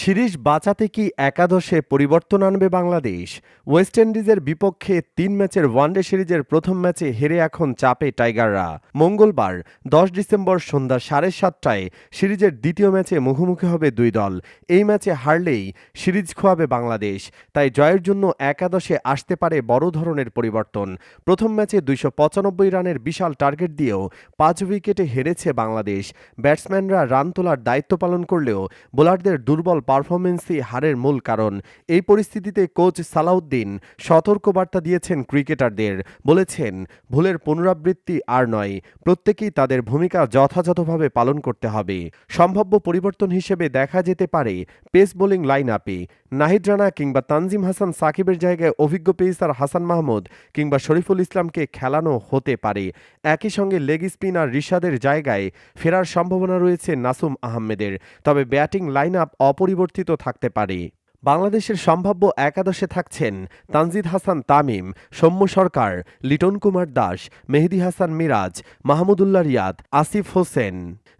Series বাঁচাতে কি একাদশে পরিবর্তন আনবে বাংলাদেশ? ওয়েস্ট ইন্ডিজের বিপক্ষে তিন ম্যাচের ওয়ানডে সিরিজের প্রথম ম্যাচে হেরে এখন চাপে টাইগাররা। মঙ্গলবার, দশ ডিসেম্বর সন্ধ্যা সাড়ে সাতটায় সিরিজের দ্বিতীয় ম্যাচে মুখোমুখি হবে দুই দল। এই ম্যাচে হারলেই সিরিজ খোয়াবে বাংলাদেশ, তাই জয়ের জন্য একাদশে আসতে পারে বড় ধরনের পরিবর্তন। প্রথম ম্যাচে দুইশো পঁচানব্বই রানের বিশাল টার্গেট দিয়েও পাঁচ উইকেটে হেরেছে বাংলাদেশ। ব্যাটসম্যানরা রান তোলার দায়িত্ব পালন করলেও বোলারদের দুর্বল পারফরমেন্সই হারের মূল কারণ। এই পরিস্থিতিতে কোচ সালাউদ্দিন সতর্কবার্তা দিয়েছেন ক্রিকেটারদের। বলেছেন, ভুলের পুনরাবৃত্তি আর নয়, প্রত্যেকেই তাদের ভূমিকা যথাযথভাবে পালন করতে হবে। সম্ভাব্য পরিবর্তন হিসেবে দেখা যেতে পারে পেস বোলিং লাইন আপে নাহিদ রানা কিংবা তানজিম হাসান সাকিবের জায়গায় অভিজ্ঞ পেসার হাসান মাহমুদ কিংবা শরীফুল ইসলামকে খেলানো হতে পারে। একই সঙ্গে লেগ স্পিনার রিশাদের জায়গায় ফেরার সম্ভাবনা রয়েছে নাসুম আহমেদের। তবে ব্যাটিং লাইন আপ অপরিবর্তিত থাকতে পারে। বাংলাদেশের সম্ভাব্য একাদশে থাকছেন তানজিদ হাসান তামিম, সৌম্য সরকার, লিটন কুমার দাস, মেহেদি হাসান মিরাজ, মাহমুদুল্লাহ রিয়াদ, আসিফ হোসেন,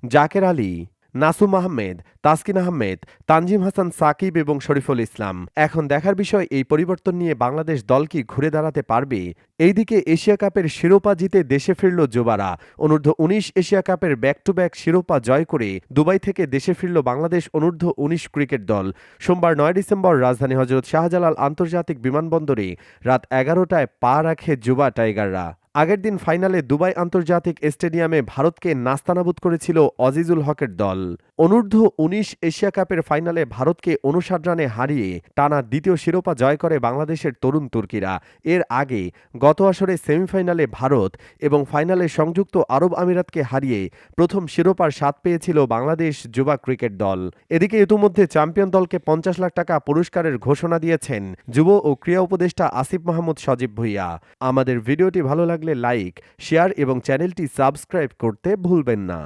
জাকের আলী। নাসুম আহমেদ, তাসকিন আহমেদ, তানজিম হাসান সাকিব এবং শরীফুল ইসলাম। এখন দেখার বিষয়, এই পরিবর্তন নিয়ে বাংলাদেশ দল কি ঘুরে দাঁড়াতে পারবে? এইদিকে এশিয়া কাপের শিরোপা জিতে দেশে ফিরল যুবারা। অনূর্ধ্ব উনিশ এশিয়া কাপের ব্যাক টু ব্যাক শিরোপা জয় করে দুবাই থেকে দেশে ফিরল বাংলাদেশ অনূর্ধ্ব উনিশ ক্রিকেট দল। সোমবার নয় ডিসেম্বর রাজধানী হজরত শাহজালাল আন্তর্জাতিক বিমানবন্দরে রাত এগারোটায় পা রাখে যুবা টাইগাররা। আগের দিন ফাইনালে দুবাই আন্তর্জাতিক স্টেডিয়ামে ভারতকে নাস্তানাবুদ করেছিল অজিজুল হকের দল। অনূর্ধ্ব উনিশ এশিয়া কাপের ফাইনালে ভারতকে উনষাট রানে হারিয়ে টানা দ্বিতীয় শিরোপা জয় করে বাংলাদেশের তরুণ তুর্কিরা। এর আগে গত আসরে সেমিফাইনালে ভারত এবং ফাইনালে সংযুক্ত আরব আমিরাতকে হারিয়ে প্রথম শিরোপার স্বাদ পেয়েছিল বাংলাদেশ যুবা ক্রিকেট দল। এদিকে ইতিমধ্যে চ্যাম্পিয়ন দলকে পঞ্চাশ লাখ টাকা পুরস্কারের ঘোষণা দিয়েছেন যুব ও ক্রীড়া উপদেষ্টা আসিফ মাহমুদ সজীব ভুইয়া। আমাদের ভিডিওটি ভালো লাগলে লাইক শেয়ার এবং চ্যানেলটি সাবস্ক্রাইব করতে ভুলবেন না।